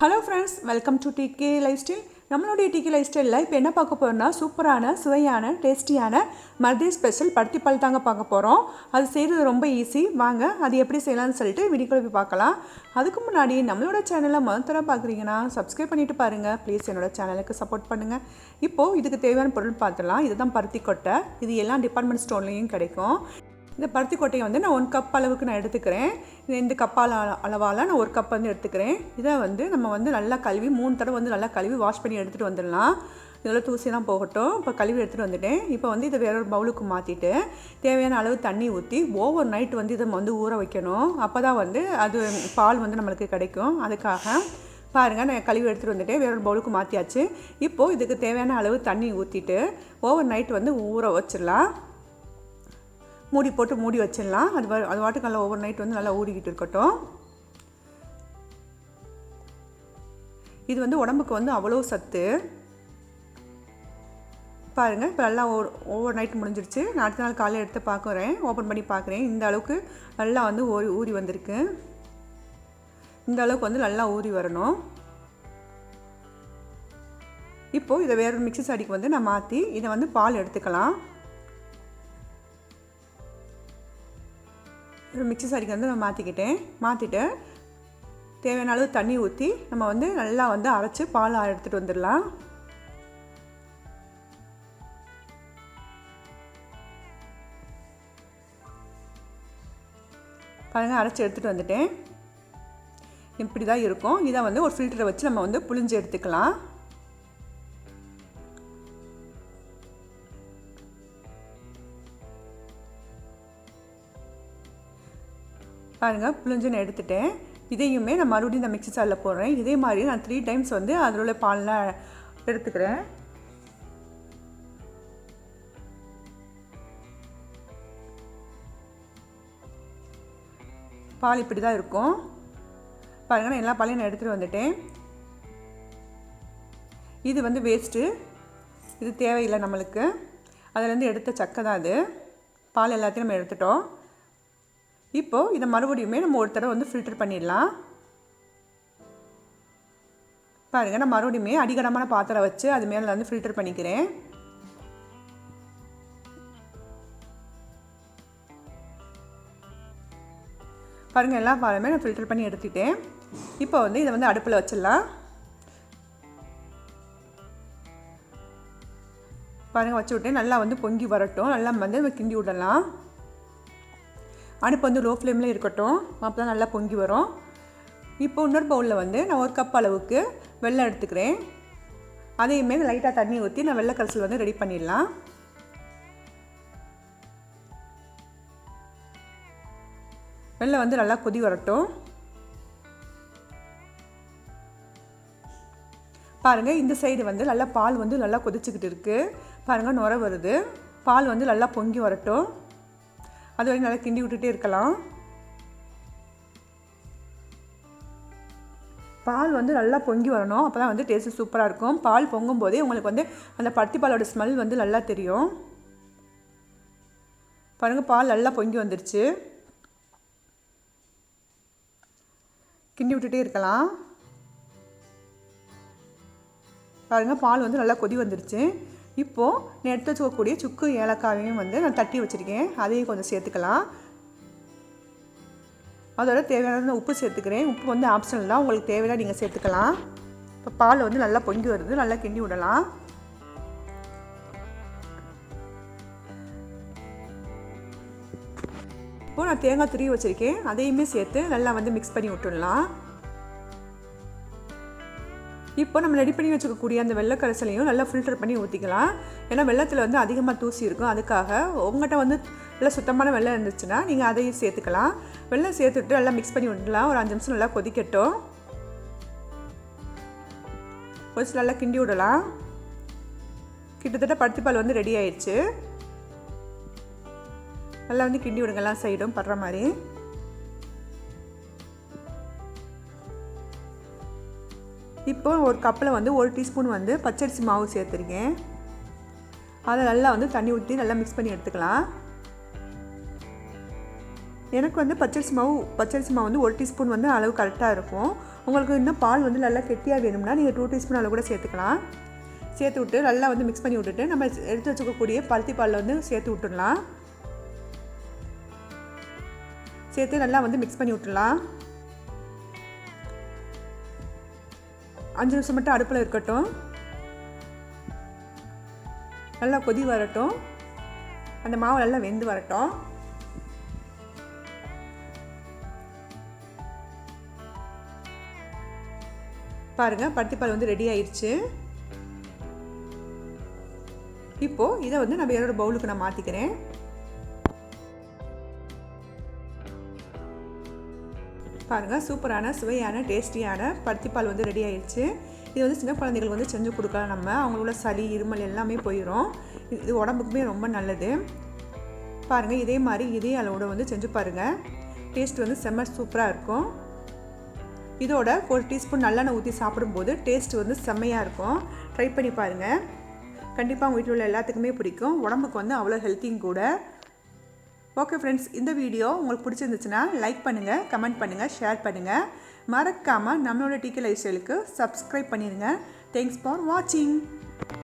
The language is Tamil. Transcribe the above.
Hello friends welcome to DK lifestyle நம்மளுடைய டிகே லைஃப் ஸ்டைலில் இப்போ என்ன பார்க்க போகிறோம்னா சூப்பரான சுவையான டேஸ்டியான மதிய ஸ்பெஷல் பருத்திப்பால் தாங்க பார்க்க போகிறோம் அது செய்கிறது ரொம்ப ஈஸி வாங்க அது எப்படி செய்யலாம்னு சொல்லிட்டு வீடியோக்குள்ள போய் பார்க்கலாம். அதுக்கு முன்னாடி நம்மளோட சேனலை முதல் பார்க்குறீங்கன்னா சப்ஸ்கிரைப் பண்ணிவிட்டு பாருங்கள் ப்ளீஸ் என்னோட சேனலுக்கு சப்போர்ட் பண்ணுங்கள் இப்போது இதுக்கு தேவையான பொருள் பார்த்துலாம் இதுதான் பருத்தி கொட்டை. இது எல்லா டிபார்ட்மெண்ட் ஸ்டோர்லேயும் கிடைக்கும். இந்த பருத்தி கொட்டையை வந்து நான் ஒன் கப் அளவுக்கு நான் எடுத்துக்கிறேன். இந்த கப்பால் அளவால் நான் ஒரு கப் வந்து எடுத்துக்கிறேன். இதை வந்து நம்ம வந்து நல்லா கழுவி மூணு தடவை வந்து நல்லா கழுவி வாஷ் பண்ணி எடுத்துகிட்டு வந்துடலாம். இதில் தூசிலாம் போகட்டும். இப்போ கழுவி எடுத்துகிட்டு வந்துட்டேன். இப்போ வந்து இதை வேற ஒரு பவுலுக்கு மாற்றிட்டு தேவையான அளவு தண்ணி ஊற்றி ஓவர் நைட் வந்து இதை வந்து ஊற வைக்கணும். அப்போ தான் வந்து அது பால் வந்து நம்மளுக்கு கிடைக்கும். அதுக்காக பாருங்கள் நான் கழுவி எடுத்துகிட்டு வந்துட்டு வேற ஒரு பவுலுக்கு மாற்றியாச்சு இப்போது இதுக்கு தேவையான அளவு தண்ணி ஊற்றிட்டு ஓவர் நைட் வந்து ஊற வச்சிடலாம். மூடி போட்டு மூடி வச்சிடலாம். அது அது வாட்டுக்கு நல்லா ஓவர் நைட் வந்து நல்லா ஊறிக்கிட்டு இருக்கட்டும். இது வந்து உடம்புக்கு வந்து அவ்வளோ சத்து. பாருங்கள் இப்போ நல்லா ஓ ஓவர் நைட் முடிஞ்சிருச்சு. நான் அடுத்த நாள் காலையில் எடுத்து பார்க்குறேன் ஓப்பன் பண்ணி பார்க்குறேன் இந்த அளவுக்கு நல்லா வந்து ஊறி ஊறி வந்திருக்கு. இந்த அளவுக்கு வந்து நல்லா ஊறி வரணும். இப்போது இதை வேறு மிக்சி சாடிக்கு வந்து நான் மாற்றி இதை வந்து பால் எடுத்துக்கலாம். அப்புறம் மிக்சி சாரிக்கு வந்து நான் மாற்றிக்கிட்டேன் மாற்றிட்டு தேவையான அளவு தண்ணி ஊற்றி நம்ம வந்து நல்லா வந்து அரைச்சி பால் எடுத்துகிட்டு வந்துடலாம். பாருங்கள் அரைச்சி எடுத்துகிட்டு வந்துட்டேன். இப்படி தான் இருக்கும். இதை வந்து ஒரு ஃபில்டரை வச்சு நம்ம வந்து புழிஞ்சு எடுத்துக்கலாம். பாருங்கள் புளிஞ்சு நான் எடுத்துட்டேன். இதையுமே நான் மறுபடியும் இந்த மிக்ஸி சாரில் போடுறேன். இதே மாதிரி நான் த்ரீ டைம்ஸ் வந்து அதில் உள்ள பால்லாம் எடுத்துக்கிறேன். பால் இப்படி தான் இருக்கும். பாருங்கள் நான் எல்லா பாலையும் நான் எடுத்துகிட்டு வந்துட்டேன். இது வந்து வேஸ்ட்டு இது தேவையில்லை நம்மளுக்கு. அதுலேருந்து எடுத்த சக்கை தான் அது. பால் எல்லாத்தையும் நம்ம எடுத்துட்டோம். இப்போது இதை மறுபடியுமே நம்ம ஒரு தடவை வந்து ஃபில்டர் பண்ணிடலாம். பாருங்கள் நான் மறுபடியுமே அடிகனமான பாத்திரம் வச்சு அது மேலே வந்து ஃபில்டர் பண்ணிக்கிறேன். பாருங்கள் எல்லா பாலுமே நான் ஃபில்டர் பண்ணி எடுத்துட்டேன் இப்போ வந்து இதை வந்து அடுப்பில் வச்சிடலாம். பாருங்கள் வச்சு விட்டேன் நல்லா வந்து பொங்கி வரட்டும். நல்லா வந்து நம்ம கிண்டி விடலாம். அடுப்பு வந்து லோ ஃப்ளேமில் இருக்கட்டும். அப்போ தான் நல்லா பொங்கி வரும். இப்போ இன்னொரு பவுலில் வந்து நான் ஒரு கப் அளவுக்கு வெள்ளம் எடுத்துக்கிறேன். அதையுமே லைட்டாக தண்ணி ஊற்றி நான் வெள்ளை கரைசல் வந்து ரெடி பண்ணிடலாம். வெள்ளம் வந்து நல்லா கொதி வரட்டும். பாருங்கள் இந்த சைடு வந்து நல்லா பால் வந்து நல்லா கொதிச்சுக்கிட்டு இருக்குது பாருங்கள் நுர வருது. பால் வந்து நல்லா பொங்கி வரட்டும். அது வரைக்கும் நல்லா கிண்டி விட்டுட்டே இருக்கலாம். பால் வந்து நல்லா பொங்கி வரணும். அப்போ தான் வந்து டேஸ்ட்டு சூப்பராக இருக்கும். பால் பொங்கும் போதே உங்களுக்கு வந்து அந்த பருத்தி பாலோட ஸ்மெல் வந்து நல்லா தெரியும். பாருங்கள் பால் நல்லா பொங்கி வந்துருச்சு. கிண்டி விட்டுட்டே இருக்கலாம். பாருங்கள் பால் வந்து நல்லா கொதி வந்துருச்சு. இப்போது நான் எடுத்து வச்சுக்கக்கூடிய சுக்கு ஏலக்காயையும் வந்து நான் தட்டி வச்சுருக்கேன். அதையும் கொஞ்சம் சேர்த்துக்கலாம். அதோட தேவையான உப்பு சேர்த்துக்கிறேன். உப்பு வந்து ஆப்ஷனல் தான். உங்களுக்கு தேவையான நீங்கள் சேர்த்துக்கலாம். இப்போ பால் வந்து நல்லா பொங்கி வருது. நல்லா கிண்டி விடலாம். இப்போது நான் தேங்காய் துருவி வச்சுருக்கேன். அதையுமே சேர்த்து நல்லா வந்து மிக்ஸ் பண்ணி விட்டுடலாம். இப்போ நம்ம ரெடி பண்ணி வச்சுக்கக்கூடிய அந்த வெள்ளை கரைசலையும் நல்லா ஃபில்டர் பண்ணி ஊற்றிக்கலாம் ஏன்னா வெள்ளத்தில் வந்து அதிகமாக தூசி இருக்கும். அதுக்காக உங்கள்கிட்ட வந்து நல்லா சுத்தமான வெள்ளம் இருந்துச்சுன்னா நீங்கள் அதையும் சேர்த்துக்கலாம். வெள்ளம் சேர்த்துட்டு நல்லா மிக்ஸ் பண்ணி விடலாம் ஒரு அஞ்சு நிமிஷம் நல்லா கொதிக்கட்டும். கொஞ்சம் நல்லா கிண்டி விடலாம். கிட்டத்தட்ட பருத்திப்பால் வந்து ரெடி ஆயிடுச்சு. நல்லா வந்து கிண்டி விடுங்க. எல்லாம் சைடும் படுற மாதிரி. இப்போ ஒரு கப்பில் வந்து ஒரு டீஸ்பூன் வந்து பச்சரிசி மாவு சேர்த்துருக்கேன். அதை நல்லா வந்து தண்ணி ஊற்றி நல்லா மிக்ஸ் பண்ணி எடுத்துக்கலாம். எனக்கு வந்து பச்சரிசி மாவு பச்சரிசி மாவு வந்து ஒரு டீஸ்பூன் வந்து அளவு கரெக்டாக இருக்கும். உங்களுக்கு இன்னும் பால் வந்து நல்லா கெட்டியாக வேணும்னா நீங்கள் டூ டீஸ்பூன் அளவு கூட சேர்த்துக்கலாம். சேர்த்து விட்டு நல்லா வந்து மிக்ஸ் பண்ணி விட்டுட்டு நம்ம எடுத்து வச்சுக்கக்கூடிய பருத்தி பாலில் வந்து சேர்த்து விட்டுடலாம். சேர்த்து நல்லா வந்து மிக்ஸ் பண்ணி விட்டுடலாம். அஞ்சு நிமிஷம் மட்டும் அடுப்பில் இருக்கட்டும். நல்லா கொதி வரட்டும். அந்த மாவு நல்லா வெந்து வரட்டும். பாருங்கள் பருத்திப்பால் வந்து ரெடி ஆயிடுச்சு இப்போது இதை வந்து நான் என்னோடய பவுலுக்கு நான் மாற்றிக்கிறேன் பாருங்கள் சூப்பரான சுவையான டேஸ்டியான பருத்திப்பால் வந்து ரெடி ஆயிடுச்சு இது வந்து சின்ன குழந்தைகள் வந்து செஞ்சு கொடுக்கலாம் நம்ம. அவங்களோட சளி இருமல் எல்லாமே போயிடும் இது உடம்புக்குமே ரொம்ப நல்லது. பாருங்கள் இதே மாதிரி இதே அளவோடு வந்து செஞ்சு பாருங்கள் டேஸ்ட் வந்து செம்ம சூப்பராக இருக்கும். இதோட ஒரு டீஸ்பூன் நல்லெண்ணெய் ஊற்றி சாப்பிடும்போது டேஸ்ட் வந்து செம்மையாக இருக்கும். ட்ரை பண்ணி பாருங்கள் கண்டிப்பாக உங்கள் வீட்டில் உள்ள எல்லாத்துக்குமே பிடிக்கும். உடம்புக்கு வந்து அவ்வளோ ஹெல்த்தியும் கூட. ஓகே ஃப்ரெண்ட்ஸ் இந்த வீடியோ உங்களுக்கு பிடிச்சிருந்துச்சுன்னா லைக் பண்ணுங்கள் கமெண்ட் பண்ணுங்கள் ஷேர் பண்ணுங்கள் மறக்காமல் நம்மளோட டிகே லைஃப் ஸ்டைலுக்கு சப்ஸ்கிரைப் பண்ணிடுங்க தேங்க்ஸ் ஃபார் வாட்சிங்